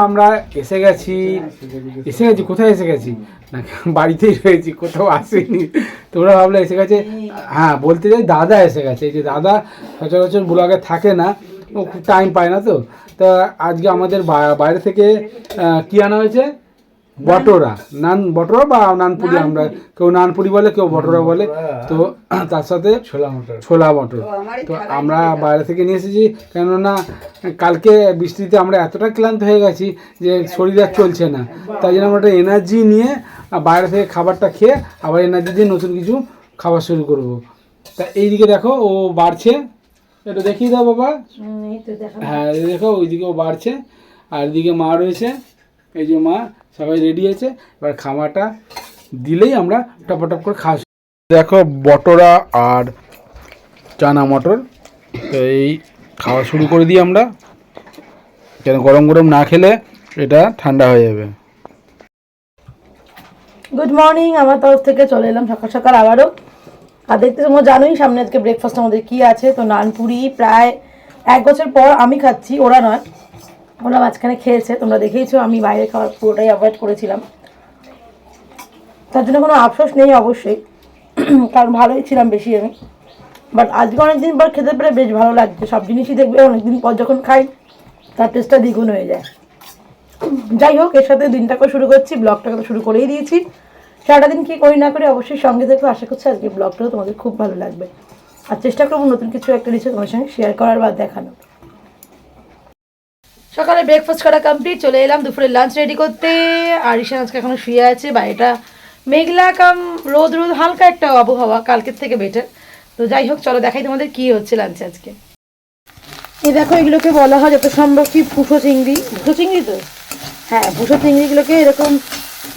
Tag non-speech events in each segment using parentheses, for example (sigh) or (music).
আমরা এসে গেছি। এসে গেছি, কোথায় এসে গেছি? না বাড়িতেই রয়েছি, কোথাও আসেনি। তোমরা ভাবলে এসে গেছে হ্যাঁ বলতে যাই দাদা এসে গেছে। এই যে দাদা সচরাচর ব্লগে থাকে না, ও খুব টাইম পায় না তো। তা আজকে আমাদের বাইরে থেকে কি আনা হয়েছে? বটরা। নান বটরা বা নানপুরি আমরা কেউ নানপুরি বলে কেউ বটরা বলে। তো তার সাথে ছোলা মটর। ছোলা মটর। তো আমরা বাইরে থেকে নিয়ে এসেছি কেননা কালকে বৃষ্টিতে আমরা এতটা ক্লান্ত হয়ে গেছি যে শরীর আর চলছে না। তাই জন্য আমরা একটা এনার্জি নিয়ে বাইরে থেকে খাবারটা খেয়ে আবার এনার্জি দিয়ে নতুন কিছু খাবার শুরু করব। তা এইদিকে দেখো ও বাড়ছে। এটা দেখিয়ে দাও বাবা। হ্যাঁ দেখো ওইদিকে ও বাড়ছে। আর এদিকে মা রয়েছে। এই যে মা সবাই রেডি আছে, এবার খাবারটা দিলেই আমরা টপাটপ করে শুরু দেখো বটরা আর চানা মটর তো এই খাওয়া শুরু করে দিই আমরা। কেন গরম গরম না খেলে এটা ঠান্ডা হয়ে যাবে। গুড মর্নিং আমার তরফ থেকে চলে এলাম সকাল সকাল আবারও। আর দেখতে তোমরা জানোই, সামনে আজকে ব্রেকফাস্ট আমাদের কি আছে? তো নানপুরি প্রায় এক বছর পর আমি খাচ্ছি, ওরা নয়। ওরা মাঝখানে খেয়েছে, তোমরা দেখেইছো, আমি বাইরে খাওয়ার পুরোটাই অ্যাভয়েড করেছিলাম। তার জন্য কোনো আফসোস নেই অবশ্যই, (clears throat) কারণ ভালোই ছিলাম বেশি আমি। বাট আজকে অনেকদিন পর খেতে পেরে বেশ ভালো লাগছে, সব জিনিসই দেখবে, অনেকদিন পর যখন খাই, তার টেস্টটা দ্বিগুণ হয়ে যায়। যাই হোক, এর সাথে দিনটাকে শুরু করছি ব্লগটাকে তো শুরু করেই দিয়েছি। সারাটা দিন কি করি না করি অবশ্যই সঙ্গে দেখো আশা করছি আজকে ব্লগটাও তোমাদের খুব ভালো লাগবে। আর চেষ্টা করব নতুন কিছু একটা কিছু তোমার সঙ্গে শেয়ার করার বা দেখানো সকালে ব্রেকফাস্ট করা কমপ্লিট চলে এলাম দুপুরে লাঞ্চ রেডি করতে। আর ঈশান আজকে এখনও শুয়ে আছে বাড়িটা মেঘলা কাম রোদ রোদ হালকা একটা আবহাওয়া কালকের থেকে বেটার তো যাই হোক চলো দেখাই তোমাদের কি হচ্ছে লাঞ্চে আজকে। এই দেখো এগুলোকে বলা হয় যত সম্ভব কি ফুটো চিংড়ি? ফুটো চিংড়ি তো? হ্যাঁ ভুষো চিংড়িগুলোকে এরকম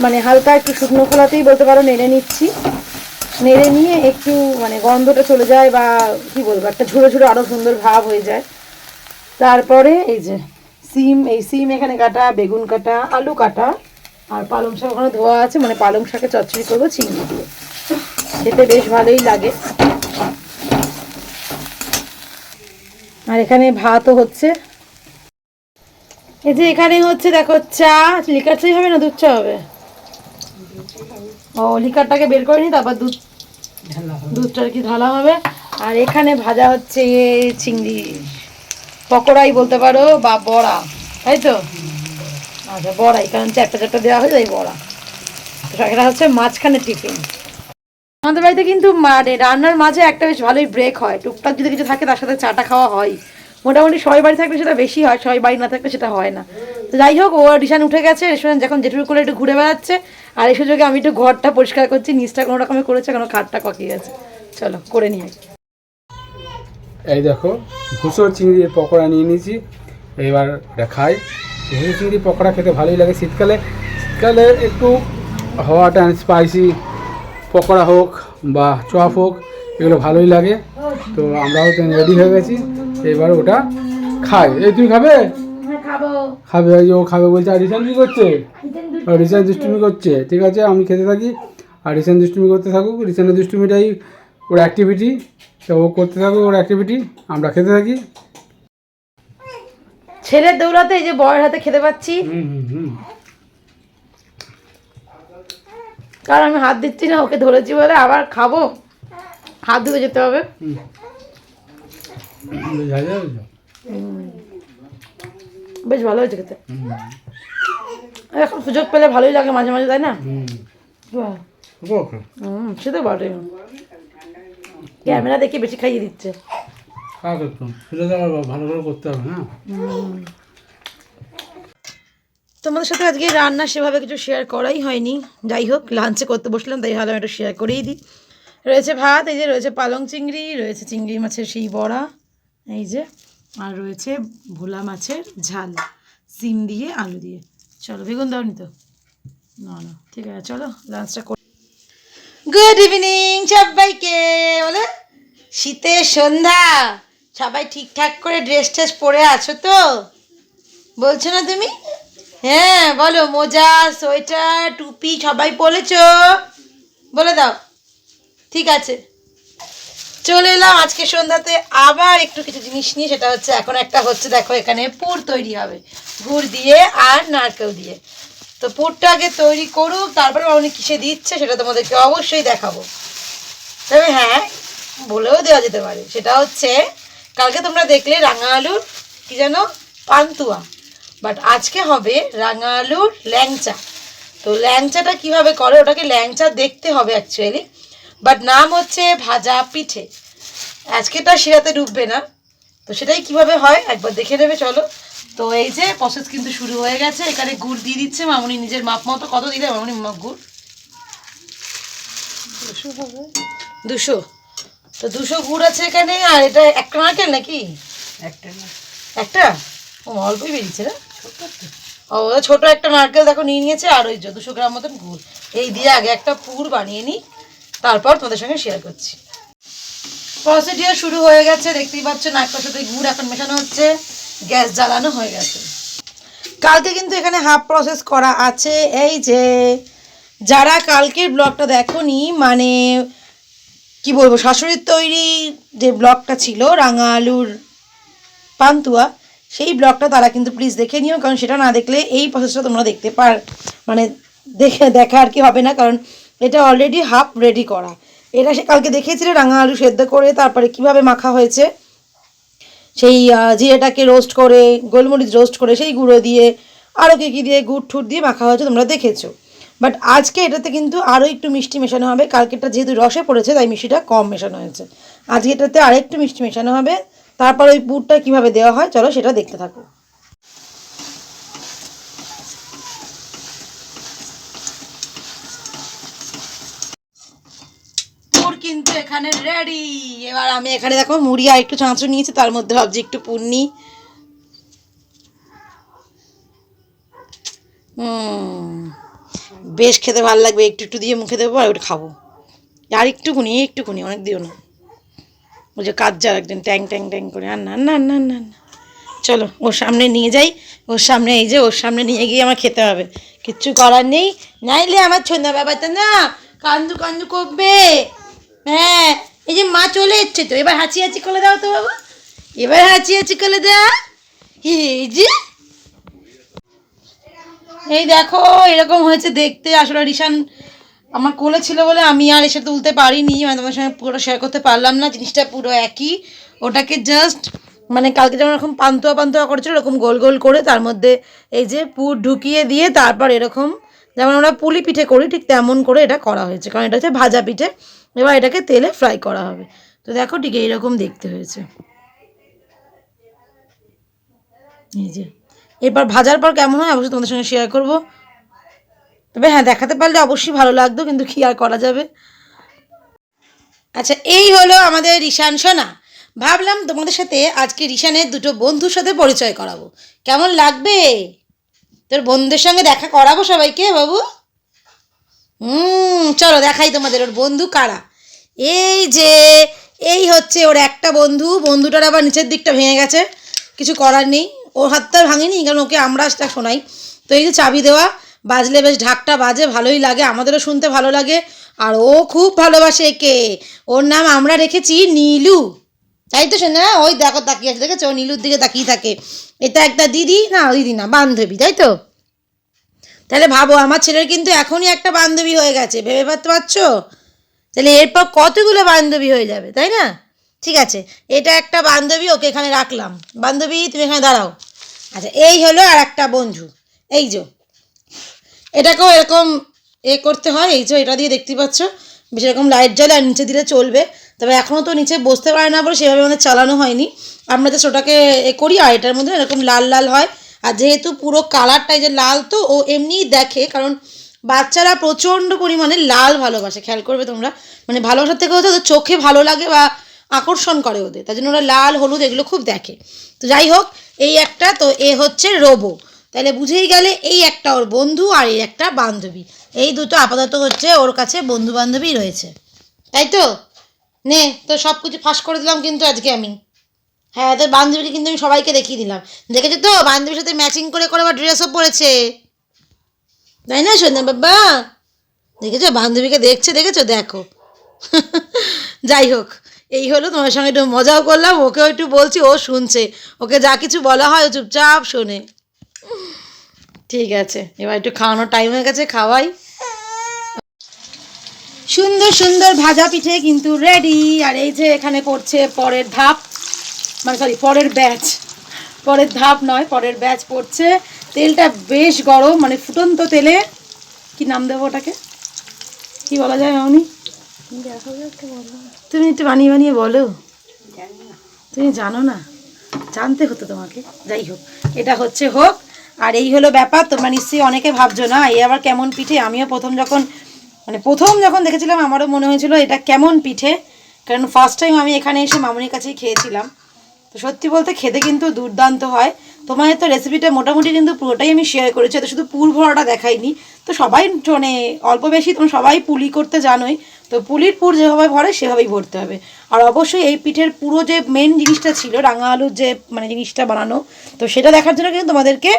মানে হালকা একটু শুকনো খোলাতেই বলতে পারো নেড়ে নিচ্ছি। নেড়ে নিয়ে একটু মানে গন্ধটা চলে যায় বা কি বলব একটা ঝুড়ো ঝুড়ো আরও সুন্দর ভাব হয়ে যায়। তারপরে এই যে সিম, এই সিম এখানে কাটা, বেগুন কাটা, আলু কাটা আর পালং শাক ওখানে ধোয়া আছে মানে পালং শাকে চচ্চড়ি করব, চিংড়ি দিয়ে। খেতে বেশ ভালোই লাগে। আর এখানে ভাতও হচ্ছে। এই যে এখানে হচ্ছে, দেখো, চা। লিকার চাই হবে না, দুধ চা হবে? ও, লিকারটাকে বের করে নি তারপর দুধ দুধটা কি ঢালা হবে? আর এখানে ভাজা হচ্ছে চিংড়ি। পকোড়াই বলতে পারো বা বড়া, তাই তো? আচ্ছা বড়াই, কারণ চারটা চারটা দেওয়া হয়ে যায় বড়া। এটা হচ্ছে মাঝখানে টিফিন। আমাদের বাড়িতে কিন্তু মানে রান্নার মাঝে একটা বেশ ভালোই ব্রেক হয়। টুকটাক যদি কিছু থাকে, তার সাথে চাটা খাওয়া হয়। মোটামুটি সবাই বাড়ি থাকলে সেটা বেশি হয়, সবাই বাড়ি না থাকলে সেটা হয় না। তো যাই হোক, ও ডিসান উঠে গেছে রেস্টুরেন্ট যখন জেঠুর করে একটু ঘুরে বেড়াচ্ছে, আর এই সুযোগে আমি একটু ঘরটা পরিষ্কার করছি, নিচটা কোনো রকমে করেছে, কোনো খাটটা ককি গেছে। চলো, করে নিয়ে এই দেখো ভুসোর চিংড়ির পকোড়া নিয়ে নিয়েছি। এবার এটা খাই ভুসো চিংড়ির পকোড়া খেতে ভালোই লাগে শীতকালে। শীতকালে একটু হট অ্যান্ড স্পাইসি পকোড়া হোক বা চপ হোক এগুলো ভালোই লাগে। তো আমরাও তো রেডি হয়ে গেছি। এবার ওটা খাই। এই তুমি খাবে? খাবে। ওই যে ও খাবে বলছে আর রিসেন্ট কি করছে? আর রিসান দুষ্টুমি করছে। ঠিক আছে আমি খেতে থাকি। আর রিসেন্ট দুষ্টুমি করতে থাকুক। রিসানের দুষ্টুমিটাই ওর অ্যাক্টিভিটি তো ও করতে থাকুক ওর অ্যাক্টিভিটি আমরা খেতে থাকি। ছেলের দৌড়াতে এই যে বয়ের হাতে খেতে পাচ্ছি। কারণ আমি হাত দিচ্ছি না ওকে ধরেছি বলে আবার খাব। হাত ধুয়ে যেতে হবে? বেশ ভালো হয়েছে খেতে। এখন সুযোগ পেলে ভালোই লাগে মাঝে মাঝে তাই না। সে তো বটে ক্যামেরা দেখে বেশি খাইয়ে দিচ্ছে। খাওয়া একটু সেটা তো ভালো করে করতে হবে হ্যাঁ। তোমাদের সাথে আজকে রান্না সেভাবে কিছু শেয়ার করাই হয়নি। যাই হোক লাঞ্চে করতে বসলাম তাই ভালো একটা শেয়ার করেই দিই। রয়েছে ভাত এই যে রয়েছে পালং চিংড়ি রয়েছে চিংড়ি মাছের সেই বড়া এই যে। আর রয়েছে ভোলা মাছের ঝাল সিম দিয়ে আলু দিয়ে। চলো বেগুন দাওনি তো? না না ঠিক আছে চলো লাঞ্চটা গুড ইভিনিং সবাইকে। বলে শীতের সন্ধ্যা। সবাই ঠিকঠাক করে ড্রেস ট্রেস পরে আছো তো? বলছো না তুমি? হ্যাঁ বলো, মোজা, সোয়েটার, টুপি সবাই পরেছ? বলে দাও। ঠিক আছে। চলে এলাম আজকে সন্ধ্যাতে আবার একটু কিছু জিনিস নিয়ে, সেটা হচ্ছে এখন একটা হচ্ছে, দেখো এখানে পুর তৈরি হবে। গুড় দিয়ে আর নারকেল দিয়ে। তো পুরটা আগে তৈরি করুক, তারপরে উনি কিসে দিচ্ছে সেটা তোমাদেরকে অবশ্যই দেখাবো। তবে হ্যাঁ বলেও দেওয়া যেতে পারে। সেটা হচ্ছে, কালকে তোমরা দেখলে রাঙা আলুর কি যেন পান্তুয়া। বাট আজকে হবে রাঙা আলুর ল্যাংচা। তো ল্যাংচাটা কীভাবে করে? ওটাকে ল্যাংচা দেখতে হবে অ্যাকচুয়ালি বাট নাম হচ্ছে ভাজা পিঠে। আজকেটা শিরাতে ডুববে না। তো সেটাই কীভাবে হয়? একবার দেখে নেবে, চলো। তো এই যে প্রসেস কিন্তু শুরু হয়ে গেছে। এখানে গুড় দিয়ে দিচ্ছে মামুনি নিজের মাপ মতো। কত দিলে মামুনি গুড়? দুশো তো দুশো গুড় আছে এখানে। আর এটা একটা নারকেল নাকি? একটা একটা? ও অল্পই বেরিয়েছে না? ও ছোট একটা নারকেল দেখো নিয়ে নিয়েছে। আর ওই দুশো গ্রাম মতন গুড়। এই দিয়ে আগে একটা পুর বানিয়ে নিই। তারপর তোমাদের সঙ্গে শেয়ার করছি। প্রসিডিওর শুরু হয়ে গেছে। দেখতেই পাচ্ছ নারকেল সাথে গুড় এখন মেশানো হচ্ছে। গ্যাস জ্বালানো হয়ে গেছে। কালকে কিন্তু এখানে হাফ প্রসেস করা আছে। এই যে, যারা কালকের ব্লগটা দেখোনি মানে কি বলব, শাশুড়ির তৈরি যে ব্লগটা ছিল রাঙা আলুর পান্তুয়া, সেই ব্লগটা তারা কিন্তু প্লিজ দেখে নিও, কারণ সেটা না দেখলে এই প্রসেসটা তোমরা দেখতে পার মানে দেখে, দেখা আর কি হবে না, কারণ এটা অলরেডি হাফ রেডি করা। এটা সে কালকে দেখিয়েছিল রাঙা আলু সেদ্ধ করে, তারপরে কীভাবে মাখা হয়েছে। সেই জিরেটাকে রোস্ট করে, গোলমরিচ রোস্ট করে, সেই গুঁড়ো দিয়ে আরও কী কী দিয়ে গুড় ঠুট দিয়ে মাখা হয়েছে, তোমরা দেখেছ। বাট আজকে এটাতে কিন্তু আরও একটু মিষ্টি মেশানো হবে, কালকেরটা যেহেতু রসে পড়েছে, তাই মিষ্টিটা কম মেশানো হয়েছে। আজকে এটাতে আরেকটু মিষ্টি মেশানো হবে, তারপর ওই পুরটা কীভাবে দেওয়া হয়, চলো সেটা দেখতে থাকো পুর কিন্তু এখানে রেডি এবার আমি এখানে দেখো মুড়ি আর একটু চাঁচো নিয়েছি, তার মধ্যে ভাবছি একটু পুর নিই হুম, বেশ খেতে ভালো লাগবে, একটু একটু দিয়ে মুখে দেবো আর ওটা খাব। আর একটুকুনি একটুকুনি, অনেক দিও না। ওই যে কাজ যার একদিন ট্যাং ট্যাং ট্যাং করে আর না না না না না চলো, ওর সামনে নিয়ে যাই। ওর সামনে, এই যে ওর সামনে নিয়ে গিয়ে আমার খেতে হবে। কিচ্ছু করার নেই। নাইলে আমার সন্ধ্যা ব্যাপারটা না, কান্দু কান্দু করবে। হ্যাঁ এই যে মা চলে এসছে তো, এবার হাঁচি হাঁচি করে দাও তো বাবা। এবার হাঁচি হাঁচি করে দাও এই যে। এই দেখো, এরকম হয়েছে দেখতে, আসলে রিশান আমার কোলে ছিল বলে আমি আর এসে তুলতে পারিনি মানে তোমার সঙ্গে পুরো শেয়ার করতে পারলাম না, জিনিসটা পুরো একই। ওটাকে জাস্ট মানে কালকে যেমন এরকম পান্তুয়া পান্তুয়া করেছিল এরকম গোল গোল করে তার মধ্যে এই যে পুর ঢুকিয়ে দিয়ে তারপর এরকম, যেমন আমরা পুলি পিঠে করি, ঠিক তেমন করে এটা করা হয়েছে, কারণ এটা হচ্ছে ভাজা পিঠে। এবার এটাকে তেলে ফ্রাই করা হবে। তো দেখো ঠিক এইরকম দেখতে হয়েছে। এই যে। এরপর ভাজার পর কেমন হয় অবশ্যই তোমাদের সঙ্গে শেয়ার করব। তবে হ্যাঁ দেখাতে পারলে অবশ্যই ভালো লাগতো, কিন্তু কি আর করা যাবে? আচ্ছা এই হলো আমাদের রিশান সোনা। ভাবলাম তোমাদের সাথে আজকে রিশানের দুটো বন্ধুর সাথে পরিচয় করাবো। কেমন লাগবে? তোর বন্ধুদের সঙ্গে দেখা করাবো সবাইকে, বাবু? হুম, চলো দেখাই তোমাদের ওর বন্ধু কারা। এই যে, এই হচ্ছে ওর একটা বন্ধু, বন্ধুটার আবার নিচের দিকটা ভেঙে গেছে, কিছু করার নেই। ওর হাতটা ভাঙেনি, কারণ ওকে আমরা সেটা শোনাই। তো এই যে চাবি দেওয়া, বাজলে বেশ ঢাকটা বাজে, ভালোই লাগে, আমাদেরও শুনতে ভালো লাগে, আর ও খুব ভালোবাসে একে। ওর নাম আমরা রেখেছি নীলু। তাই তো শোনা, ওই দেখো তাকিয়ে আছে, দেখেছ? নীলুর দিকে তাকিয়ে থাকে। এটা একটা দিদি, না দিদি না, বান্ধবী, তাই তো? তাহলে ভাবো, আমার ছেলের কিন্তু এখনই একটা বান্ধবী হয়ে গেছে, ভেবে পারতে পারছ? তাহলে এরপর কতগুলো বান্ধবী হয়ে যাবে, তাই না? ঠিক আছে, এটা একটা বান্ধবী, ওকে এখানে রাখলাম। বান্ধবী, তুমি এখানে দাঁড়াও। আচ্ছা এই হলো আর একটা বন্ধু। এই যে, এটাকেও এরকম এ করতে হয়, এই যে, এটা দিয়ে দেখতে পাচ্ছ, বেশ এরকম লাইট জ্বলে আর নিচে দিলে চলবে। তবে এখনও তো নিচে বসতে পারে না বলে সেভাবে আমাদের চালানো হয়নি। আমরা জাস্ট ওটাকে এ করি, আর এটার মধ্যে এরকম লাল লাল হয়। আর যেহেতু পুরো কালারটাই যে লাল তো, ও এমনিই দেখে, কারণ বাচ্চারা প্রচণ্ড পরিমাণে লাল ভালোবাসে, খেয়াল করবে তোমরা। মানে ভালোবাসার থেকে হচ্ছে চোখে ভালো লাগে বা আকর্ষণ করে ওদের তাই জন্য ওরা লাল, হলুদ এগুলো খুব দেখে। তো যাই হোক, এই একটা, তো এ হচ্ছে রোবো। তাহলে বুঝেই গেলে এই একটা ওর বন্ধু আর এই একটা বান্ধবী। এই দুটো আপাতত হচ্ছে ওর কাছে বন্ধু বান্ধবী রয়েছে। তাই তো? নে, তো সব কিছু ফাঁস করে দিলাম কিন্তু আজকে আমি। হ্যাঁ তোর বান্ধবীকে কিন্তু আমি সবাইকে দেখিয়ে দিলাম। দেখেছ তো? বান্ধবীর সাথে ম্যাচিং করে করে আবার ড্রেসও পরেছে। তাই না সন্ধ্যা বাবা? দেখেছ? বান্ধবীকে দেখছে, দেখেছ? দেখো। (laughs) যাই হোক, এই হলো তোমার সঙ্গে একটু মজাও করলাম, ওকেও একটু বলছি, ও শুনছে। ওকে যা কিছু বলা হয় চুপচাপ শোনে। ঠিক আছে, এবার একটু খাওয়ানোর টাইম হয়ে গেছে, খাওয়াই। সুন্দর সুন্দর ভাজা পিঠে কিন্তু রেডি আর এই যে এখানে করছে পরের ধাপ মানে সরি পরের ব্যাচ পরের ধাপ নয়, পরের ব্যাচ পড়ছে। তেলটা বেশ গরম মানে ফুটন্ত তেলে, কি নাম দেবো ওটাকে? কি বলা যায় মামনি? তুমি একটু বানিয়ে বানিয়ে বলো। তুমি জানো না, জানতে হতো তোমাকে, যাই হোক, এটা হচ্ছে হোক। আর এই হলো ব্যাপার, তোমরা নিশ্চয়ই অনেকে ভাবছ, না এই আবার কেমন পিঠে? আমিও প্রথম যখন মানে প্রথম যখন দেখেছিলাম, আমারও মনে হয়েছিল এটা কেমন পিঠে। কারণ ফার্স্ট টাইম আমি এখানে এসে মামুনির কাছেই খেয়েছিলাম। তো সত্যি বলতে খেতে কিন্তু দুর্দান্ত হয়। তোমাদের তো রেসিপিটা মোটামুটি কিন্তু পুরোটাই আমি শেয়ার করেছি তো শুধু পুর ভরাটা দেখাইনি। তো সবাই মানে অল্প বেশি তোমরা সবাই পুলি করতে জানোই। তো পুলির পুর যেভাবে ভরে, সেভাবেই ভরতে হবে। আর অবশ্যই এই পিঠের পুরো যে মেন জিনিসটা ছিল, রাঙা আলুর যে মানে জিনিসটা বানানো, তো সেটা দেখার জন্য কিন্তু তোমাদেরকে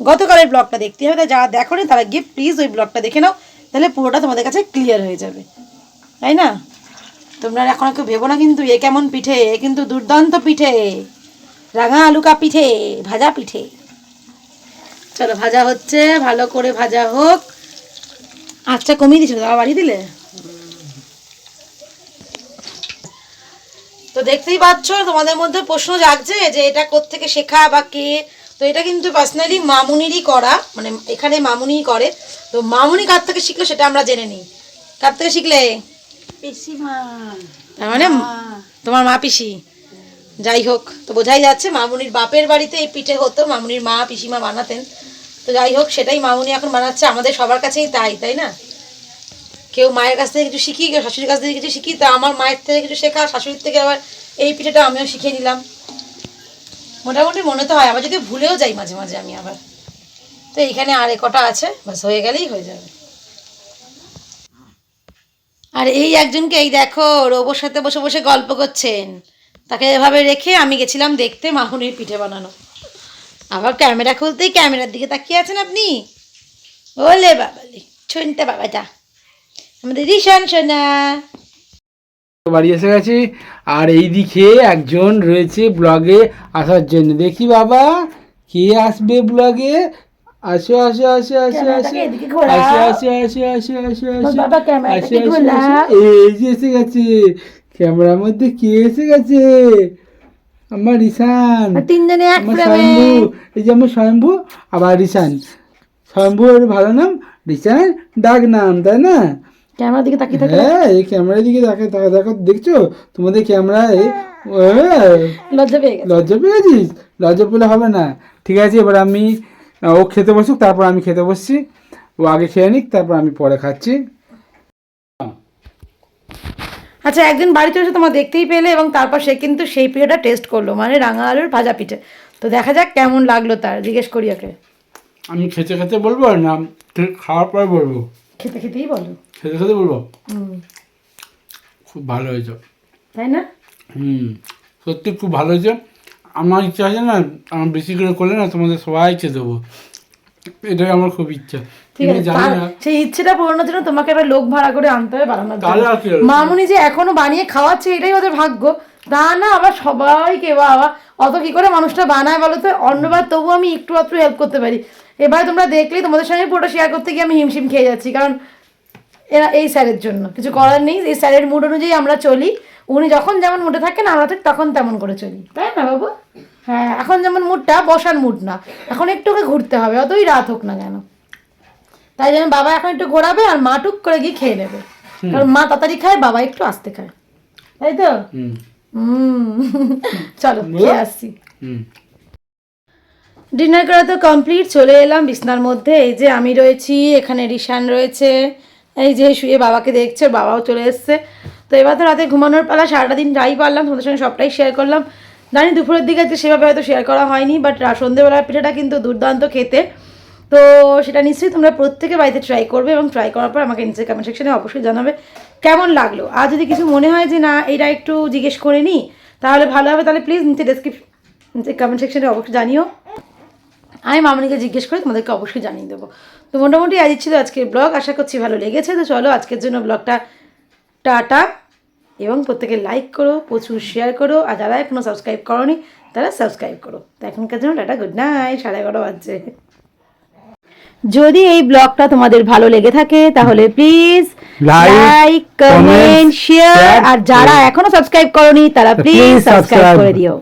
গতকালের ব্লগটা দেখতে হবে। তাই যারা দেখো তারা গিয়ে প্লিজ ওই ব্লগটা দেখে নাও, তাহলে পুরোটা তোমাদের কাছে ক্লিয়ার হয়ে যাবে। তাই না? তোমরা এখন কেউ ভেবো না কিন্তু, এ কেমন পিঠে? এ কিন্তু দুর্দান্ত পিঠে। রাঙা আলুকা পিঠে, ভাজা পিঠে। চলো, ভাজা হচ্ছে, ভালো করে ভাজা হোক। আচ্ছা কমিয়ে দিছিল দাদা বাড়ি দিলে? তো দেখতেই পাচ্ছ, তোমাদের মধ্যে প্রশ্ন জাগছে যে এটা কোত্থেকে শেখা বা কে? তো এটা কিন্তু পার্সোনালি মামুনিরই করা মানে এখানে মামুনিই করে। তো মামুনি কার থেকে শিখলো সেটা আমরা জেনে নিই। কার থেকে শিখলে? তার মানে তোমার মা পিসি। যাই হোক তো বোঝাই যাচ্ছে মামুনির বাপের বাড়িতে এই পিঠে হতো মামুনির মা পিসিমা বানাতেন। তো যাই হোক সেটাই মামুনি এখন বানাচ্ছে আমাদের সবার কাছেই তাই তাই না? কেউ মায়ের কাছ থেকে কিছু শিখি কেউ শাশুড়ির কাছ থেকে কিছু শিখি তা আমার মায়ের থেকে কিছু শেখা শাশুড়ির থেকে আবার এই পিঠেটা আমিও শিখে নিলাম। মোটামুটি মনে তো হয় আবার যদি ভুলেও যাই মাঝে মাঝে আমি আবার। তো এইখানে আর কটা আছে? বাস হয়ে গেলেই হয়ে যাবে। আর এই একজনকে, এই দেখো, রোবোর সাথে বসে বসে গল্প করছেন। তাকে এভাবে রেখে আমি গেছিলাম দেখতে মাহুনির পিঠে বানানো। আবার ক্যামেরা খুলতেই ক্যামেরার দিকে তাকিয়ে আছেন আপনি? ওলে বাবালি, শুনতে বাবাটা আমাদের রিশান সোনা বাড়ি এসে গেছি, আর এই দিকে একজন রয়েছে ব্লগে আসার জন্য। দেখি বাবা, কে আসবে ব্লগে? আসো আসো আসো আসো আসো। আসো আসো আসো আসো আসো আসো। আসো, আসো, ঘোরাও। এই যে এসে গেছে। ক্যামেরার মধ্যে কে এসে গেছে? আমার রিসান তিনজনে এক ফ্রেমে এই যে আমার স্বয়ম্ভু আবার রিসান স্বয়ম্ভু এর ভালো নাম? রিসান ডাক নাম তাই না? ক্যামেরার দিকে তাকিয়ে থাকে। হ্যাঁ এই ক্যামেরার দিকে দেখো দেখো দেখো দেখছ? তোমাদের ক্যামেরায় লজ্জা পেয়ে লজ্জা পেয়েছিস? লজ্জা পেলে হবে না। ঠিক আছে এবার আমি ও খেতে বসুক তারপর আমি খেতে বসছি। ও আগে খেয়ে নিক তারপর আমি পরে খাচ্ছি। আচ্ছা একদিন বাড়িতে এসে তোমার দেখতেই পেলে এবং তারপর সে কিন্তু সেই পিঠেটা টেস্ট করল মানে রাঙা আলুর ভাজা পিঠে। তো দেখা যাক কেমন লাগল তার জিজ্ঞেস করি ওকে। আমি খেতে খেতে বলব আর না খাওয়ার পরে বলব। খেতে খেতেই বলো। খেতে খেতে বলব? হুম। খুব ভালো হয়েছে। তাই না? হুম সত্যি খুব ভালো হয়েছে। আমার ইচ্ছা আছে না আমার বেশি করে করলে না তোমাদের সবাইকে দেবো। এটাই আমার খুব ইচ্ছা। সেই ইচ্ছেটা পূরণের জন্য তোমাকে এবার লোক ভাড়া করে আনতে হবে বানানোর কি জন্য মামুনি যে এখনও বানিয়ে খাওয়াচ্ছে এটাই ওদের ভাগ্য। তা না আবার সবাইকে বাবা। অত কি করে মানুষটা বানায় বলো তো? অন্যবার তবু আমি একটু মাত্র হেল্প করতে পারি। এবার তোমরা দেখলেই তোমাদের সঙ্গে পুরোটা শেয়ার করতে গিয়ে আমি হিমশিম খেয়ে যাচ্ছি। কারণ এরা এই স্যারের জন্য। কিছু করার নেই এই স্যারের মুড অনুযায়ী আমরা চলি। উনি যখন যেমন মুডে থাকেন আমরা ঠিক তখন তেমন করে চলি। তাই না বাবু? হ্যাঁ এখন যেমন মুডটা বসার মুড না। এখন একটু ওকে ঘুরতে হবে অতই রাত হোক না কেন। তাই জন্য বাবা এখন একটু ঘোরাবে আর মা টুক করে গিয়ে খেয়ে নেবে। কারণ মা তাড়াতাড়ি খায় বাবা একটু আস্তে খায়। তাই তো? হুম। চলো খেয়ে আসছি। ডিনার করা তো কমপ্লিট চলে এলাম বিছনার মধ্যে। এই যে আমি রয়েছি এখানে রিশান রয়েছে। এই যে শুয়ে বাবাকে দেখছে বাবাও চলে এসছে। তো এবার তো রাতে ঘুমানোর পালা, সারাটা দিন যাই পারলাম, তোমাদের সঙ্গে সবটাই শেয়ার করলাম। জানি দুপুরের দিকে আজকে সেভাবে হয়তো শেয়ার করা হয়নি বাট সন্ধ্যেবেলার পিঠাটা কিন্তু দুর্দান্ত খেতে। তো সেটা নিশ্চয়ই তোমরা প্রত্যেকে বাড়িতে ট্রাই করবে এবং ট্রাই করার পর আমাকে নিচে কমেন্ট সেকশনে অবশ্যই জানাবে কেমন লাগল। আর যদি কিছু মনে হয় যে না, এটা একটু জিজ্ঞেস করে নিই তাহলে ভালো হবে। তাহলে প্লিজ নিচে ডেসক্রিপশন নিচে কমেন্ট সেকশনে অবশ্যই জানিও। আমি মামনিকে জিজ্ঞেস করে তোমাদেরকে অবশ্যই জানিয়ে দেবো। তো মোটামুটি আজ ছিল আজকের ব্লগ আশা করছি ভালো লেগেছে। তো চলো আজকের জন্য ব্লগটা টাটা। এবং প্রত্যেকে লাইক করো প্রচুর শেয়ার করো আর যারা এখনও সাবস্ক্রাইব করনি তারা সাবস্ক্রাইব করো। তো এখনকার জন্য টাটা গুড নাইট সাড়ে এগারো বাজছে। যদি এই ব্লগটা তোমাদের ভালো লেগে থাকে তাহলে প্লিজ লাইক কমেন্ট শেয়ার আর যারা এখনও সাবস্ক্রাইব করনি তারা প্লিজ সাবস্ক্রাইব করে দিও।